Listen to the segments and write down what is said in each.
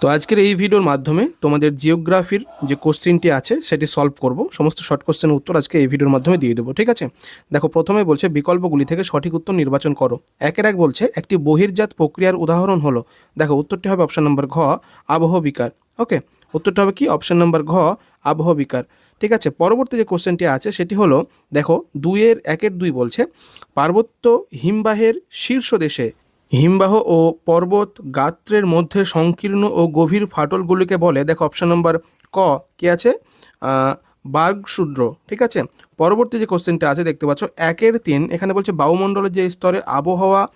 তো আজকের এই ভিডিওর মাধ্যমে তোমাদের জিওগ্রাফির যে কোশ্চেনটি আছে, সেটি সলভ করব। সমস্ত শর্ট কোশ্চেনের উত্তর আজকে এই ভিডিওর মাধ্যমে দিয়ে দেবো, ঠিক আছে? দেখো, প্রথমে বলছে, বিকল্পগুলি থেকে সঠিক উত্তর নির্বাচন করো। একের এক বলছে, একটি বহির্জাত প্রক্রিয়ার উদাহরণ হলো, দেখো, উত্তরটি হবে অপশান নম্বর ঘ, আবহ বিকার, ওকে? উত্তরটা হবে কি? অপশান নম্বর ঘ, আবহ বিকার, ঠিক আছে? পরবর্তী যে কোশ্চেনটি আছে, সেটি হলো, দেখো, দুইয়ের একের দুই বলছে, পার্বত্য হিমবাহের শীর্ষ দেশে হিমবাহ ও পর্বত গাত্রের মধ্যে সংকীর্ণ ও গভীর ফাটলগুলিকে বলে, দেখো অপশন নম্বর ক, কি আছে? বার্গশূদ্র ঠিক আছে? পরবর্তী যে কোশ্চেনটা আছে, দেখতে পাচ্ছ, একের তিন, এখানে বলছে বায়ুমণ্ডলের যে স্তরে আবহাওয়া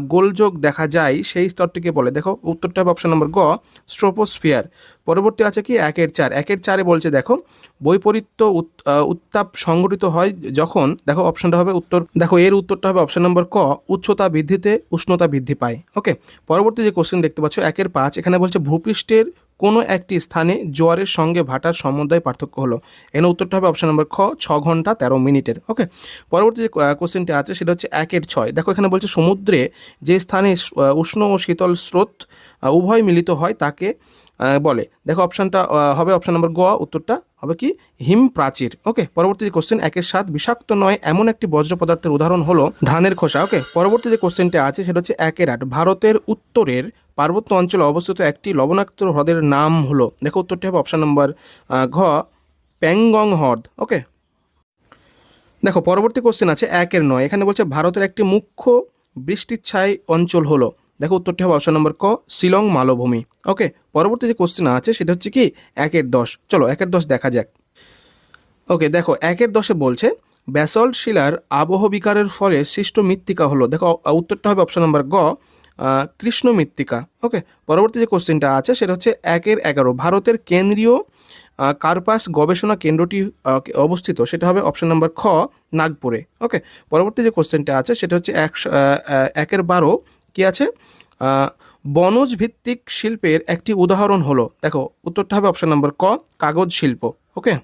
গোলযোগ দেখা যায়, সেই স্তরটিকে বলে? দেখো, উত্তরটা হবে অপশন নম্বর গ স্ট্রোপোস্ফিয়ার পরবর্তী আছে কি? একের চার। একের চারে বলছে, দেখো, বৈপরীত্য উত- উত্তাপ সংঘটিত হয় যখন, দেখো অপশনটা হবে উত্তর, দেখো, এর উত্তরটা হবে অপশন নম্বর ক, উচ্চতা বৃদ্ধিতে উষ্ণতা বৃদ্ধি পায়। ওকে পরবর্তী যে কোশ্চেন দেখতে পাচ্ছ, একের পাঁচ, এখানে বলছে ভূপৃষ্ঠের কোনো একটি স্থানে জোয়ারের সঙ্গে ভাটার সমন্বয় পার্থক্য হলো। এখানে উত্তরটা হবে অপশন নম্বর খ, ছ ঘণ্টা তেরো মিনিটের ওকে পরবর্তী যে কোশ্চেনটি আছে সেটা হচ্ছে একের ছয়। দেখো এখানে বলছে সমুদ্রে যে স্থানে উষ্ণ ও শীতল স্রোত উভয় মিলিত হয় তাকে বলে। দেখো অপশানটা হবে অপশন নম্বর গ, উত্তরটা হবে কি? হিম প্রাচীর ওকে পরবর্তী যে কোশ্চেন একের সাত বিষাক্ত নয়, এমন একটি বজ্র পদার্থের উদাহরণ হলো ধানের খোসা ওকে পরবর্তী যে কোশ্চেনটা আছে সেটা হচ্ছে একের আট। ভারতের উত্তরের পার্বত্য অঞ্চলে অবস্থিত একটি লবণাক্ত হ্রদের নাম হলো, দেখো উত্তরটি হবে অপশন নম্বর ঘ, প্যাংগং হ্রদ ওকে দেখো, পরবর্তী কোশ্চেন আছে একের নয়, এখানে বলছে ভারতের একটি মুখ্য বৃষ্টিচ্ছায় অঞ্চল হলো, দেখো উত্তরটি হবে অপশন নম্বর ক, শিলং মালভূমি ওকে পরবর্তী যে কোশ্চেন আছে, সেটা হচ্ছে কি একের দশ, চলো একের দশ দেখা যাক। ওকে দেখো একের দশে বলছে ব্যাসল্ট শিলার আবহ বিকারের ফলে সৃষ্ট মৃত্তিকা হলো, দেখো উত্তরটা হবে অপশন নম্বর গ কৃষ্ণ মৃত্তিকা। ওকে পরবর্তী যে কোশ্চেনটা আছে সেটা হচ্ছে একের এগারো। ভারতের কেন্দ্রীয় কার্পাস গবেষণা কেন্দ্রটি অবস্থিত? সেটা হবে অপশন নম্বর খ নাগপুরে। ওকে পরবর্তী যে কোশ্চেনটা আছে সেটা হচ্ছে আহ, একের বারো। কি আছে? বনজ ভিত্তিক শিল্পের একটি উদাহরণ হলো দেখো উত্তরটা হবে অপশন নম্বর ক কাগজ শিল্প। ওকে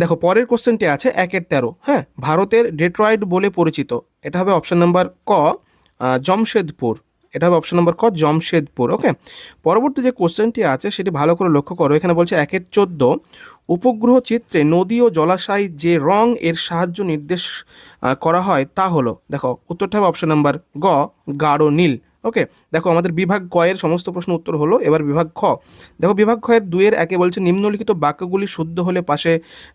দেখো পরের কোশ্চেনটি আছে একের তেরো। হ্যাঁ ভারতের ডেট্রয়েড বলে পরিচিত। এটা হবে অপশন নাম্বার ক জমশেদপুর। এটা হবে অপশন নম্বর ক, জমশেদপুর ওকে পরবর্তী যে কোশ্চেনটি আছে, সেটি ভালো করে লক্ষ্য করো। এখানে বলছে একের চোদ্দ, উপগ্রহ চিত্রে নদী ও জলাশয় যে রং এর সাহায্য নির্দেশ করা হয় তা হলো, দেখো, উত্তরটা হবে অপশন নাম্বার গ, গাঢ় নীল ওকে দেখো, আমাদের বিভাগ ক এর সমস্ত প্রশ্ন উত্তর হলো, এবার বিভাগ খ। দেখো, বিভাগ খ এর দুইয়ের একে বলছে নিম্নলিখিত বাক্যগুলি শুদ্ধ হলে পাশে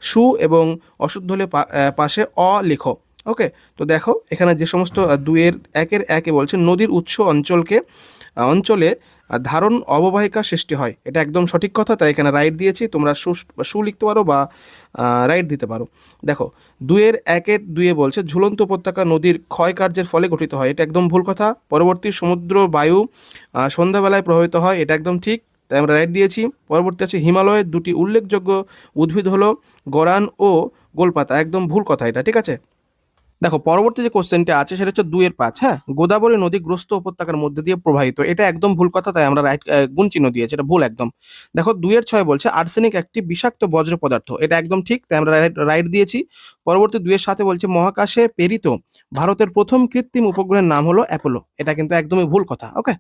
সু এবং অশুদ্ধ হলে পাশে অ লেখো। ওকে তো দেখো এখানে যে সমস্ত আহ, দুইয়ের একের একে বলছে নদীর উৎস অঞ্চলকে অঞ্চলে ধারণ অববাহিকা সৃষ্টি হয়। এটা একদম সঠিক কথা তাই এখানে রাইট দিয়েছি তোমরা সু সু লিখতে পারো বা রাইট দিতে পারো। দেখো দুইয়ের একের দুয়ে বলছে ঝুলন্ত উপত্যকা নদীর ক্ষয় কার্যের ফলে গঠিত হয়। এটা একদম ভুল কথা। পরবর্তী সমুদ্র বায়ু সন্ধ্যাবেলায় প্রভাবিত হয় এটা একদম ঠিক তাই আমরা রাইট দিয়েছি। পরবর্তী আছে হিমালয়ের দুটি উল্লেখযোগ্য উদ্ভিদ হলো গরান ও গোলপাতা। একদম ভুল কথা এটা ঠিক আছে? দেখো, পরবর্তী যে কোশ্চেনটা আছে, সেটা হচ্ছে দুইয়ের পাঁচ হ্যাঁ? গোদাবরী নদী গ্রস্ত উপত্যকার মধ্যে দিয়ে প্রবাহিত। এটা একদম ভুল কথা, তাই আমরা রাইট গুণ চিহ্ন দিয়েছি, এটা ভুল একদম। দেখো, দুইয়ের ছয় বলছে, আর্সেনিক একটি বিষাক্ত বজ্র পদার্থ। এটা একদম ঠিক, তাই আমরা রাইট দিয়েছি। পরবর্তী দুইয়ের সাথে বলছে, মহাকাশে পেরিত ভারতের প্রথম কৃত্রিম উপগ্রহের নাম হলো অ্যাপোলো। এটা কিন্তু একদমই ভুল কথা ওকে